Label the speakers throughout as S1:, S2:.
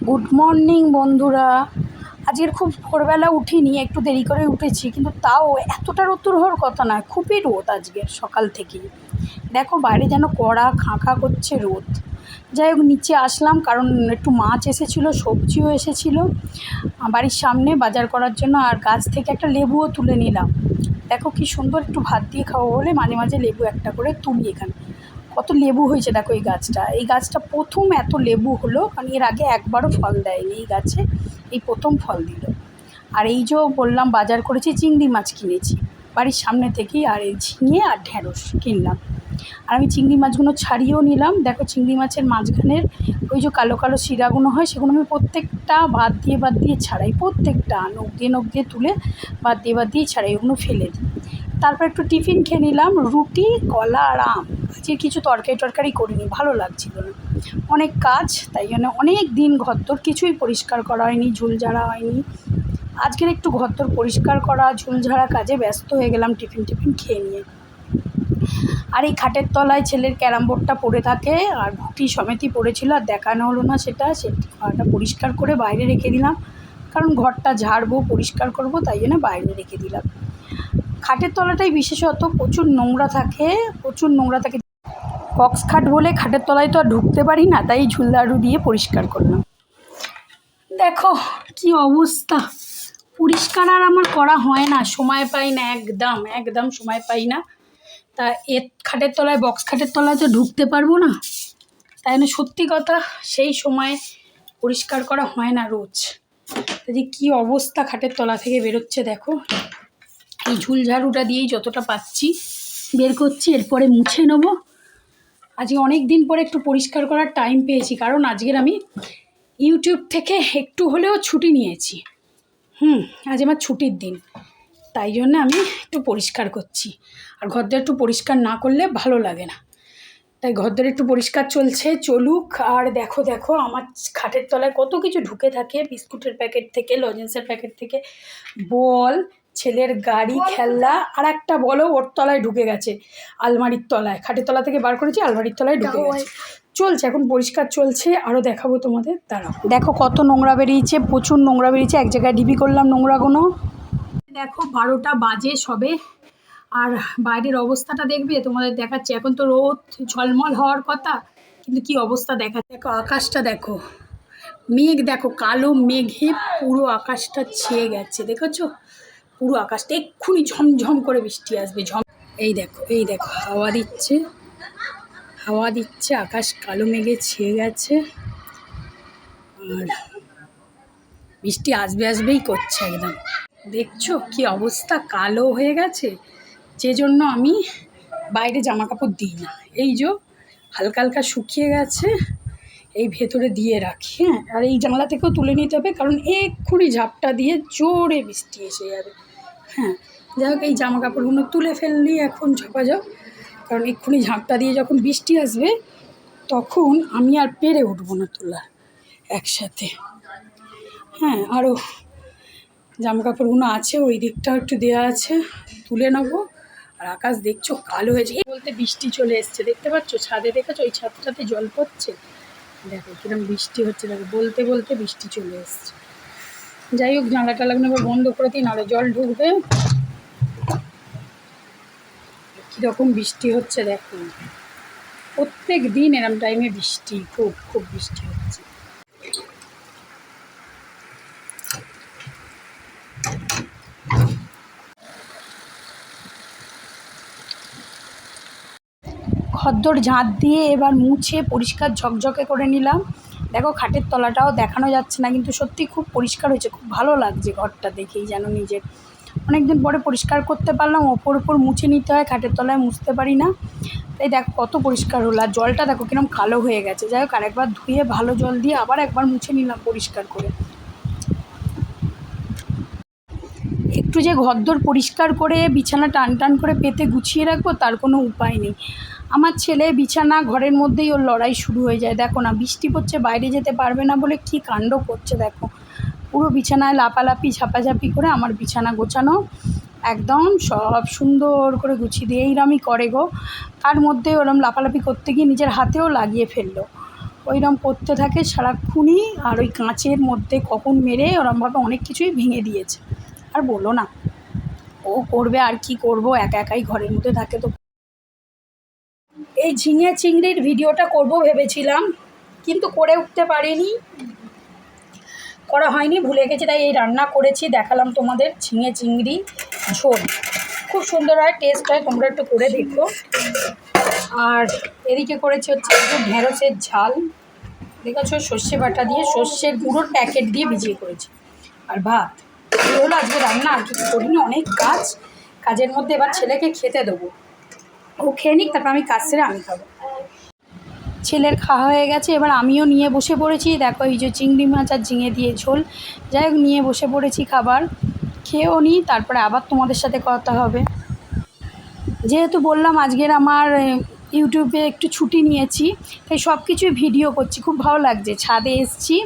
S1: Good morning বন্ধুরা। আজকের খুব ভোরবেলা উঠিনি, একটু দেরি করে উঠেছি, কিন্তু তাও এতটা রোদ্দুর হওয়ার কথা নয়, খুবই রোদ আজকের সকাল থেকেই। দেখো, বাইরে যেন কড়া খাঁকা করছে রোদ। যাই হোক, নিচে আসলাম, কারণ একটু মাছ এসেছিল, সবজিও এসেছিল। বাড়ির সামনে বাজার করার জন্য আর গাছ থেকে একটা লেবুও তুলে নিলাম। দেখো কি সুন্দর একটু ভাত দিয়ে খাব বলে মাঝে মাঝে লেবু একটা করে তুলি এখানে। কত লেবু হয়েছে দেখো এই গাছটা। এই গাছটা প্রথম এত লেবু হলো, কারণ এর আগে একবারও ফল দেয়নি এই গাছে। এই প্রথম ফল দিল। আর এই যে বললাম বাজার করেছি, চিংড়ি মাছ কিনেছি। বাড়ির সামনে থেকেই আর এই ঝিঙে আর ঢ্যাঁড়স কিনলাম। আর আমি চিংড়ি মাছগুলো ছাড়িয়েও নিলাম। দেখো চিংড়ি মাছের মাঝখানের ওই যে কালো কালো শিরাগুলো হয়, সেগুলো আমি প্রত্যেকটা বাদ দিয়ে বাদ দিয়ে ছাড়াই, প্রত্যেকটা নখ দিয়ে নখ দিয়ে তুলে বাদ দিয়ে বাদ দিয়ে ছাড়াই, ওগুলো ফেলে দিই। তারপর একটু টিফিন খেয়ে নিলাম, রুটি, কলা আর আম। আজকে কিছু তরকারি টরকারি করিনি, ভালো লাগছিল না। অনেক কাজ, তাই জন্য অনেক দিন ঘরদোর কিছুই পরিষ্কার করা হয়নি, ঝুল ঝাড়া হয়নি। আজকের একটু ঘরদোর পরিষ্কার করা, ঝুল ঝাড়া কাজে ব্যস্ত হয়ে গেলাম টিফিন টিফিন খেয়ে নিয়ে। আর এই খাটের তলায় ছেলের ক্যারাম বোর্ডটা পড়ে থাকে আর ঘুটি সমেতই পড়েছিল, আর দেখানো হলো না সেটা। সেটা পরিষ্কার করে বাইরে রেখে দিলাম। কারণ ঘরটা ঝাড়বো, পরিষ্কার করব, তাই জন্য বাইরে রেখে দিলাম। খাটের তলাটাই বিশেষত প্রচুর নোংরা থাকে, প্রচুর নোংরা থাকে। বক্স খাট বলে খাটের তলায় তো আর ঢুকতে পারি না, তাই ঝুলদারু দিয়ে পরিষ্কার করলাম। দেখো কি অবস্থা। পরিষ্কার আর আমার করা হয় না, সময় পাই না, একদম একদম সময় পাই না। তা এর খাটের তলায় বক্স খাটের তলায় তো ঢুকতে পারব না, তাই জন্য সত্যি কথা, সেই সময় পরিষ্কার করা হয় না রোজ। যে কী অবস্থা খাটের তলা থেকে বেরোচ্ছে দেখো। এই ঝুল ঝাড়ুটা দিয়েই যতটা পাচ্ছি বের করছি, এরপরে মুছে নেব। আজকে অনেক দিন পরে একটু পরিষ্কার করার টাইম পেয়েছি, কারণ আজকের আমি ইউটিউব থেকে একটু হলেও ছুটি নিয়েছি। হুম, আজ আমার ছুটির দিন। তাই জন্য আমি একটু পরিষ্কার করছি। আর ঘরদের একটু পরিষ্কার না করলে ভালো লাগে না। তাই ঘরদের একটু পরিষ্কার চলছে চলুক। আর দেখো দেখো আমার খাটের তলায় কত কিছু ঢুকে থাকে। বিস্কুটের প্যাকেট থেকে লজেন্সের প্যাকেট থেকে। বল ছেলের গাড়ি খেলনা আর একটা বলো ওর তলায় ঢুকে গেছে। আলমারির তলায় খাটের তলা থেকে বার করেছি আলমারির তলায় ঢুকে গেছে। চলছে এখন পরিষ্কার চলছে। আরও দেখাবো তোমাদের দাঁড়াও। দেখো কত নোংরা বেরিয়েছে প্রচুর নোংরা বেরিয়েছে। এক জায়গায় ডিবি করলাম নোংরাগুলো। দেখো বারোটা বাজে সবে। আর বাইরের অবস্থাটা দেখবে, তোমাদের দেখাচ্ছি। এখন তো রোদ, ঝলমল হওয়ার কথা, কিন্তু কি অবস্থা দেখা দেখো, আকাশটা দেখো, মেঘ দেখো, কালো মেঘে পুরো আকাশটা ছেয়ে গেছে, দেখেছ? পুরো আকাশটা, এক্ষুনি ঝমঝম করে বৃষ্টি আসবে, ঝম। এই দেখো এই দেখো, হাওয়া দিচ্ছে হাওয়া দিচ্ছে, আকাশ কালো মেঘে ছেয়ে গেছে। আর বৃষ্টি আসবে, আসবেই করছে একদম। দেখছ কি অবস্থা? কালো হয়ে গেছে। যে জন্য আমি বাইরে জামা কাপড় দিই না। এই যে হালকা হালকা শুকিয়ে গেছে, এই ভেতরে দিয়ে রাখি হ্যাঁ? আর এই জানলা থেকেও তুলে নিতে হবে, কারণ এক্ষুনি ঝাপটা দিয়ে জোরে বৃষ্টি এসে যাবে হ্যাঁ? যাই হোক, এই জামা কাপড়গুলো তুলে ফেললি এখন ঝপাঝপ, কারণ এক্ষুনি ঝাপটা দিয়ে যখন বৃষ্টি আসবে, তখন আমি আর পেরে উঠবো না তোলা একসাথে হ্যাঁ? আরও জামা কাপড়গুলো আছে, ওই দিকটাও একটু দেওয়া আছে, তুলে নেব। আর আকাশ, দেখছ, কালো হয়েছে। বলতে বৃষ্টি চলে এসছে, দেখতে পাচ্ছ? ছাদে দেখেছ? ওই ছাদটাতে জল পড়ছে? দেখো, কিরম বৃষ্টি হচ্ছে, দেখো, বলতে বলতে বৃষ্টি চলে এসছে। যাই হোক জানলা টালাগুলো এবার বন্ধ করে দিই, নাহলে জল ঢুকবে। কীরকম বৃষ্টি হচ্ছে, দেখো। প্রত্যেক দিন এরম টাইমে বৃষ্টি, খুব খুব বৃষ্টি হচ্ছে। খদ্দর ঝাঁট দিয়ে এবার মুছে পরিষ্কার ঝকঝকে করে নিলাম। দেখো খাটের তলাটাও দেখানো যাচ্ছে না, কিন্তু সত্যি খুব পরিষ্কার হয়েছে, খুব ভালো লাগছে ঘরটা দেখেই যেন নিজের। অনেকদিন পরে পরিষ্কার করতে পারলাম, ওপর ওপর মুছে নিতে হয়, খাটের তলায় মুছতে পারি না। তাই দেখো কত পরিষ্কার হলো, আর জলটা দেখো কিরম কালো হয়ে গেছে। যাই হোক, আরেকবার ধুয়ে ভালো জল দিয়ে আবার একবার মুছে নিলাম পরিষ্কার করে। একটু যে ঘরদোর পরিষ্কার করে বিছানা টান টান করে পেতে গুছিয়ে রাখব, তার কোনো উপায় নেই। আমার ছেলে বিছানা ঘরের মধ্যেই ওর লড়াই শুরু হয়ে যায়। দেখো না, বৃষ্টি পড়ছে, বাইরে যেতে পারবে না বলে কী কাণ্ড করছে দেখো। পুরো বিছানায় লাপালাপি ঝাপাঝাপি করে আমার বিছানা গোছানো একদম সব সুন্দর করে গুছিয়ে দিয়ে এইরমই করে গো। তার মধ্যে ওরম লাফালাফি করতে গিয়ে নিজের হাতেও লাগিয়ে ফেলল। ওইরকম করতে থাকে সারাক্ষণই আর ওই কাঁচের মধ্যে কখন মেরে ওরমভাবে অনেক কিছুই ভেঙে দিয়েছে। আর বলো না, ও করবে আর কি করব? একা একাই ঘরের মধ্যে থাকে তো এই ঝিঙে চিংড়ির ভিডিওটা করব ভেবেছিলাম, কিন্তু করে উঠতে পারিনি। করা হয়নি, ভুলে গেছি, তাই এই রান্না করেছি, দেখালাম তোমাদের ঝিঙে চিংড়ি ঝোল। খুব সুন্দর হয়, টেস্ট হয়, তোমরা একটু করে দেখো। আর এদিকে করেছি হচ্ছে একটু ঢেঁড়সের ঝাল। দেখেছ, সর্ষে বাটা দিয়ে, সর্ষের গুঁড়োর প্যাকেট দিয়ে ভিজিয়ে করেছি। আর ভাত। এই হলো আজকে রান্না, আর কিছু করিনি, অনেক কাজ। কাজের মধ্যে এবার ছেলেকে খেতে দেবো। ও খেয়ে নিক, তারপর আমি কাজ সেরে আমি খাব। ছেলের খাওয়া হয়ে গেছে, এবার আমিও নিয়ে বসে পড়েছি। দেখো এই যে চিংড়ি মাছ আর ঝিঙে দিয়ে ঝোল। যাই হোক, নিয়ে বসে পড়েছি খাবার। খেয়েও নিই তারপরে আবার তোমাদের সাথে কথা হবে। যেহেতু বললাম আজকের আমার ইউটিউবে একটু ছুটি নিয়েছি, তাই সব কিছুই ভিডিও করছি। খুব ভালো লাগছে। ছাদে এসছি,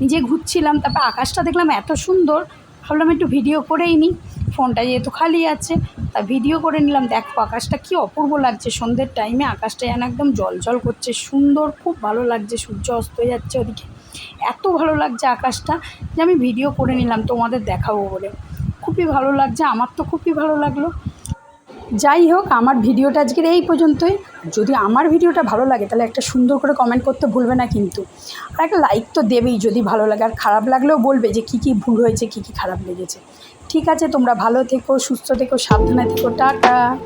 S1: নিজে ঘুরছিলাম, তারপর আকাশটা দেখলাম এত সুন্দর। ভাবলাম একটু ভিডিও করেই নিই ফোনটা যেহেতু খালি আছে, তা ভিডিও করে নিলাম। দেখো আকাশটা কি অপূর্ব লাগছে। সন্ধ্যের টাইমে আকাশটা যেন একদম জল জল করছে। সুন্দর, খুব ভালো লাগছে। সূর্য অস্ত যাচ্ছে ওদিকে। এত ভালো লাগছে আকাশটা যে আমি ভিডিও করে নিলাম, তোমাদের দেখাবো বলে। খুবই ভালো লাগছে। আমার তো খুবই ভালো লাগল। যাই হোক, আমার ভিডিওটা আজকের এই পর্যন্তই। যদি আমার ভিডিওটা ভালো লাগে, তাহলে একটা সুন্দর করে কমেন্ট করতে ভুলবে না কিন্তু। আর একটা লাইক তো দেবেই যদি ভালো লাগে, আর খারাপ লাগলেও বলবে যে কী কী ভুল হয়েছে, কী কী খারাপ লেগেছে। ঠিক আছে, তোমরা ভালো থেকো, সুস্থ থেকো, সাবধানে থেকো, টাটা।